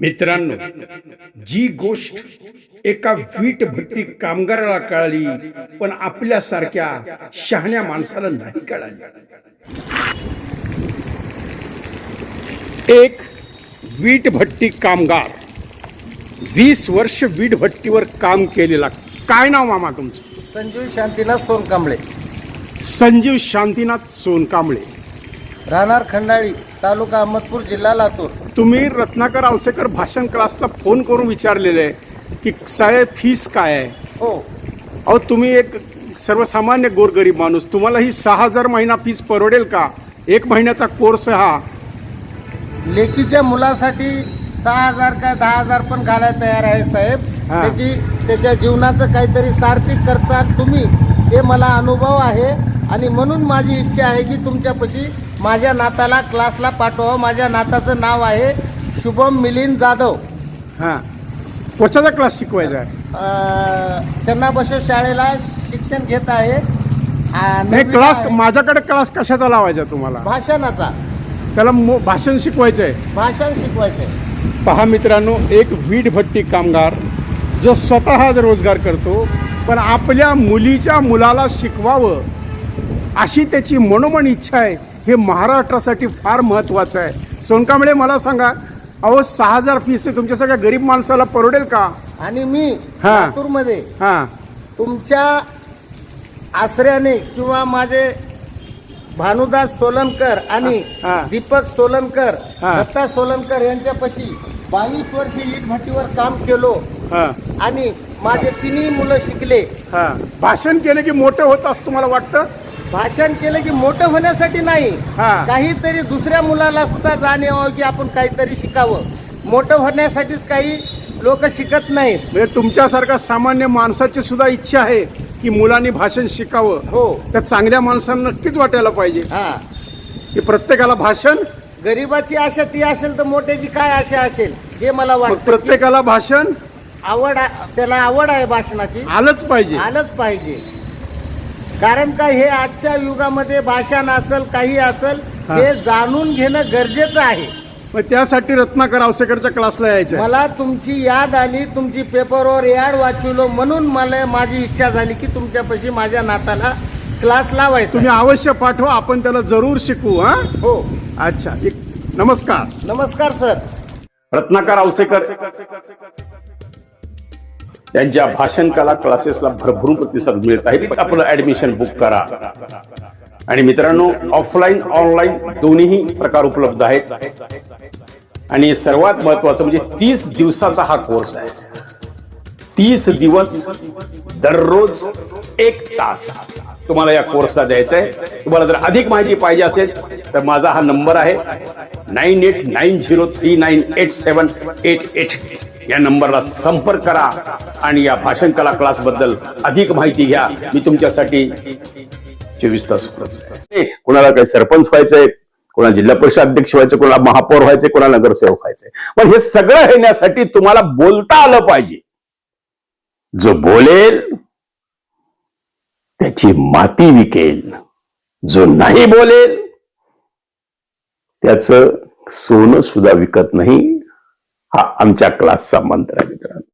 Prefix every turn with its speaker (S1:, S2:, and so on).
S1: मित्रांनो जी गोष्ट एका वीट भट्टी कामगाराला कळाली पण आपल्यासारख्या शहाण्या माणसाला नाही कळाली. एक वीट भट्टी कामगार वीस वर्ष वीट भट्टीवर काम केलेला. काय नाव मामा तुमचं?
S2: संजीव शांतीनाथ सोनकांबळे.
S1: संजीव शांतीनाथ सोनकांबळे.
S2: राहणार खंडाळी तालुका अहमदपूर जिल्हा लातूर.
S1: तुम्ही रत्नाकर आवसेकर भाषण क्लासला फोन करून विचारलेलं आहे की साहेब फीस काय आहे?
S2: हो.
S1: अहो तुम्ही एक सर्वसामान्य गोरगरीब माणूस तुम्हाला ही सहा हजार महिना फीस परवडेल का? एक महिन्याचा कोर्स हा.
S2: लेकीच्या मुलासाठी सहा हजार का दहा हजार पण घालायला तयार आहे साहेब.
S1: हा.
S2: त्याची त्याच्या जीवनाचं काहीतरी सार्थिक करता तुम्ही. हे मला अनुभव आहे आणि म्हणून माझी इच्छा आहे की तुमच्यापाशी माझ्या नाताला क्लासला पाठवा माझ्या नाताचं नाव आहे शुभम मिलिंद जाधव.
S1: हां. कशाचा क्लास शिकवायचा आहे?
S2: अं, त्यांना बसव शाळेला शिक्षण घेत आहे. आ,
S1: नाही
S2: नववीला
S1: क्लास
S2: आहे.
S1: माझ्याकडे क्लास कशाचा लावायचा तुम्हाला?
S2: भाषणाचा.
S1: त्याला मो- भाषण शिकवायचं आहे
S2: भाषण शिकवायचे
S1: पहा मित्रांनो एक वीट भट्टी कामगार जो स्वतः रोजगार करतो पण आपल्या मुलीच्या मुलाला शिकवावं अशी त्याची मनोमन इच्छा आहे. हे महाराष्ट्रासाठी फार महत्त्वाचं आहे. सोनकांबळे मला सांगा अहो सहा हजार फीस तुमच्या सगळ्या गरीब माणसाला परवडेल का?
S2: आणि मी
S1: हा.
S2: लातूरमध्ये
S1: हां.
S2: तुमच्या आश्रयाने किंवा माझे भानुदास सोलनकर आणि
S1: हा.
S2: दीपक सोलनकर
S1: हा.
S2: दत्ता सोलनकर यांच्यापाशी बावीस वर्ष ईट भट्टीवर काम केलो.
S1: हां.
S2: आणि माझे तिन्ही मुलं शिकले.
S1: हां. भाषण केलं की मोठं होतं असं तुम्हाला वाटतं?
S2: भाषण केलं की मोठं होण्यासाठी नाही.
S1: हा.
S2: काहीतरी दुसऱ्या मुलाला सुद्धा जाणीव की आपण काहीतरी शिकावं. मोठं होण्यासाठीच काही लोक शिकत नाहीत.
S1: म्हणजे तुमच्यासारखा सामान्य माणसाची सुद्धा इच्छा आहे की मुलांनी भाषण शिकावं.
S2: हो.
S1: त्या चांगल्या माणसांना नक्कीच वाटायला पाहिजे.
S2: हा.
S1: की प्रत्येकाला भाषण?
S2: गरीबाची आशा ती असेल तर मोठ्याची काय आशा असेल? हे मला
S1: मग
S2: वाटतं की
S1: प्रत्येकाला भाषण?
S2: आवड आ- त्याला आवड आहे भाषणाची.
S1: आलंच पाहिजे.
S2: आलंच पाहिजे. कारण का हे आजच्या युगामध्ये भाषण असेल काही असेल
S1: हा.
S2: हे जाणून घेणं गरजेचं आहे.
S1: मग त्यासाठी रत्नाकर आवसेकरच्या क्लासला यायचं आहे.
S2: मला तुमची याद आली तुमची पेपरवर याड वाचवलो म्हणून मला माझी इच्छा झाली की तुमच्यापाशी माझ्या नाताला क्लास लावायचा.
S1: तुम्ही अवश्य पाठवा आपण त्याला जरूर शिकवू हा?
S2: हो.
S1: अच्छा एक नमस्कार.
S2: नमस्कार सर.
S1: रत्नाकर आवसेकर यांच्या भाषण कला क्लासेसला भरभरून प्रतिसाद मिळत आहे. आपलं ऍडमिशन बुक करा. आणि मित्रांनो ऑफलाईन ऑनलाईन दोन्ही प्रकार उपलब्ध आहेत. आणि सर्वात महत्वाचं म्हणजे तीस दिवसाचा हा कोर्स आहे. तीस दिवस दररोज एक तास तुम्हाला या कोर्सला द्यायचा आहे तुम्हाला जर अधिक माहिती पाहिजे असेल तर माझा हा नंबर आहे nine eight nine zero three nine eight seven eight eight. या नंबरला संपर्क करा आणि या भाषण कला क्लासबद्दल अधिक माहिती घ्या. मी तुमच्यासाठी चोवीस तास कुणाला कोणाला काही सरपंच व्हायचंय कोणाला जिल्हा परिषद अध्यक्ष व्हायचं कोणाला महापौर व्हायचंय कोणाला नगरसेवक व्हायचंय. पण हे सगळं येण्यासाठी तुम्हाला बोलता आलं पाहिजे. जो बोलेल त्याची माती विकेल. जो नाही बोलेल त्याचं सोनं सुद्धा विकत नाही हा आमच्या क्लासचा मंत्र आहे मित्रांनो.